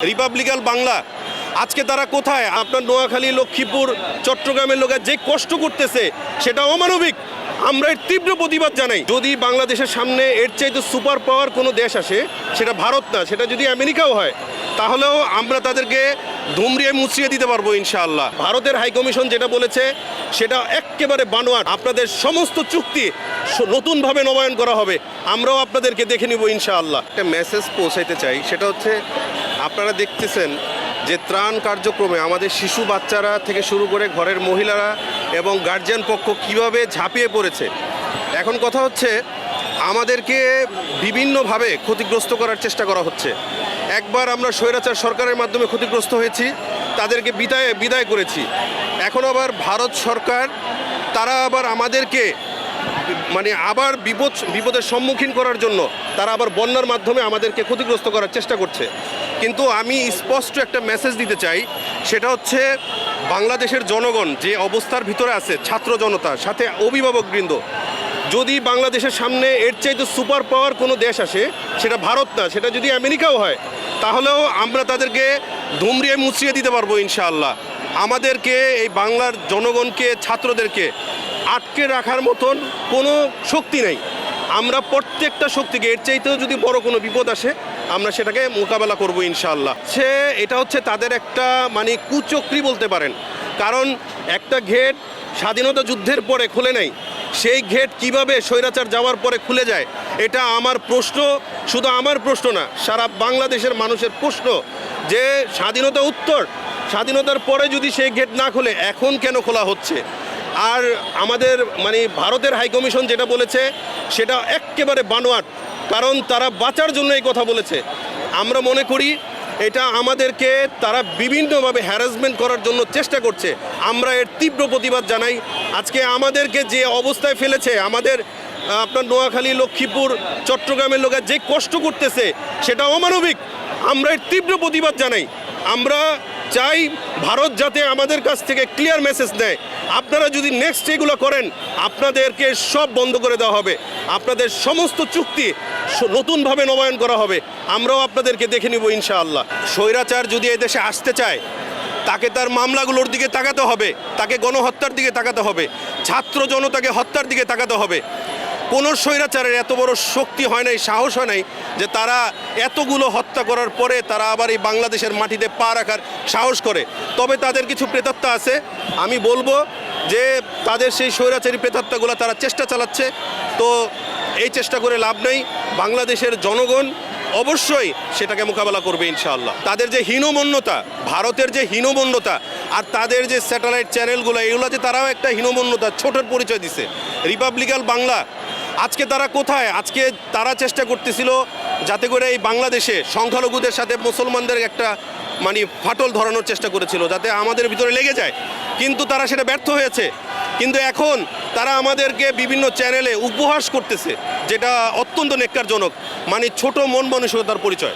রিপাবলিকাল বাংলা, আজকে তারা কোথায়? আপনার নোয়াখালী, লক্ষ্মীপুর, চট্টগ্রামের লোকের যে কষ্ট করতেছে, সেটা অমানবিক। আমরা এর তীব্র প্রতিবাদ জানাই। যদি বাংলাদেশের সামনে এর চাইতে সুপার পাওয়ার কোনো দেশ আসে, সেটা ভারত না, সেটা যদি আমেরিকাও হয়, তাহলেও আমরা তাদেরকে ধুমরিয়ে মুছিয়ে দিতে পারব ইনশাআল্লাহ। ভারতের হাইকমিশন যেটা বলেছে, সেটা একেবারে বানোয়ার আপনাদের সমস্ত চুক্তি নতুনভাবে নবায়ন করা হবে। আমরাও আপনাদেরকে দেখে নিব ইনশাআল্লাহ। একটা মেসেজ পৌঁছাইতে চাই, সেটা হচ্ছে আপনারা দেখতেছেন যে ত্রাণ কার্যক্রমে আমাদের শিশু বাচ্চারা থেকে শুরু করে ঘরের মহিলারা এবং গার্জিয়ান পক্ষ কীভাবে ঝাঁপিয়ে পড়েছে। এখন কথা হচ্ছে, আমাদেরকে বিভিন্নভাবে ক্ষতিগ্রস্ত করার চেষ্টা করা হচ্ছে। একবার আমরা স্বৈরাচার সরকারের মাধ্যমে ক্ষতিগ্রস্ত হয়েছি, তাদেরকে বিদায় বিদায় করেছি। এখন আবার ভারত সরকার, তারা আবার আমাদেরকে মানে আবার বিপদ, বিপদের সম্মুখীন করার জন্য তারা আবার বন্যার মাধ্যমে আমাদেরকে ক্ষতিগ্রস্ত করার চেষ্টা করছে। কিন্তু আমি স্পষ্ট একটা মেসেজ দিতে চাই, সেটা হচ্ছে বাংলাদেশের জনগণ যে অবস্থার ভিতরে আছে, ছাত্র জনতা, সাথে অভিভাবকবৃন্দ যদি বাংলাদেশের সামনে এর চাইতে সুপার পাওয়ার কোনো দেশ আসে, সেটা ভারত না, সেটা যদি আমেরিকাও হয়, তাহলেও আমরা তাদেরকে ধুমরিয়ে মুচড়িয়ে দিতে পারব ইনশাআল্লাহ। আমাদেরকে, এই বাংলার জনগণকে, ছাত্রদেরকে আটকে রাখার মতন কোনো শক্তি নেই। আমরা প্রত্যেকটা শক্তিকে, এর চাইতেও যদি বড় কোনো বিপদ আসে, আমরা সেটাকে মোকাবেলা করব ইনশাআল্লাহ। সে, এটা হচ্ছে তাদের একটা মানে কুচক্রি বলতে পারেন। কারণ একটা ঘেট স্বাধীনতা যুদ্ধের পরে খুলে নেই। সেই ঘেট কীভাবে স্বৈরাচার যাওয়ার পরে খুলে যায়, এটা আমার প্রশ্ন, শুধু আমার প্রশ্ন না, সারা বাংলাদেশের মানুষের প্রশ্ন যে স্বাধীনতা উত্তর, স্বাধীনতার পরে যদি সেই গেট না খুলে, এখন কেন খোলা হচ্ছে? আর আমাদের মানে ভারতের হাইকমিশন যেটা বলেছে, সেটা একেবারে বানোয়াট, কারণ তারা বাঁচার জন্য এই কথা বলেছে। আমরা মনে করি এটা আমাদেরকে তারা বিভিন্নভাবে হ্যারাসমেন্ট করার জন্য চেষ্টা করছে। আমরা এর তীব্র প্রতিবাদ জানাই। আজকে আমাদেরকে যে অবস্থায় ফেলেছে, আমাদের আপনার নোয়াখালী, লক্ষ্মীপুর, চট্টগ্রামের লোকের যে কষ্ট করতেছে, সেটা অমানবিক। আমরা এর তীব্র প্রতিবাদ জানাই। আমরা চাই ভারত যাতে আমাদের কাছ থেকে ক্লিয়ার মেসেজ দেয় আপনারা যদি নেক্সট এগুলো করেন, আপনাদেরকে সব বন্ধ করে দেওয়া হবে। আপনাদের সমস্ত চুক্তি নতুনভাবে নবায়ন করা হবে। আমরাও আপনাদেরকে দেখে নিব ইনশাআল্লাহ। স্বৈরাচার যদি এদেশে আসতে চায়, তাকে তার মামলাগুলোর দিকে তাকাতে হবে, তাকে গণহত্যার দিকে তাকাতে হবে, ছাত্র জনতাকে হত্যার দিকে তাকাতে হবে। কোনো স্বৈরাচারের এত বড় শক্তি হয় নাই, সাহস হয় নাই যে তারা এতগুলো হত্যা করার পরে তারা আবার এই বাংলাদেশের মাটিতে পা রাখার সাহস করে। তবে তাদের কিছু প্রেতাত্মা আছে। আমি বলব যে তাদের সেই স্বৈরাচারী প্রেতাত্মাগুলো তারা চেষ্টা চালাচ্ছে। তো এই চেষ্টা করে লাভ নেই। বাংলাদেশের জনগণ অবশ্যই সেটাকে মোকাবেলা করবে ইনশাআল্লাহ। তাদের যে হীনমন্যতা, ভারতের যে হীনমন্যতা আর তাদের যে স্যাটেলাইট চ্যানেলগুলো এগুলো যে তারাও একটা হীনমন্যতা, ছোটোর পরিচয় দিছে। রিপাবলিকাল বাংলা আজকে তারা কোথায়? আজকে তারা চেষ্টা করতেছিল যাতে করে এই বাংলাদেশে সংখ্যালঘুদের সাথে মুসলমানদের একটা মানে ফাটল ধরানোর চেষ্টা করেছিল, যাতে আমাদের ভিতরে লেগে যায়। কিন্তু তারা সেটা ব্যর্থ হয়েছে। কিন্তু এখন তারা আমাদেরকে বিভিন্ন চ্যানেলে উপহাস করতেছে, যেটা অত্যন্ত নেককারজনক মানে ছোট মন মানসিকতার পরিচয়।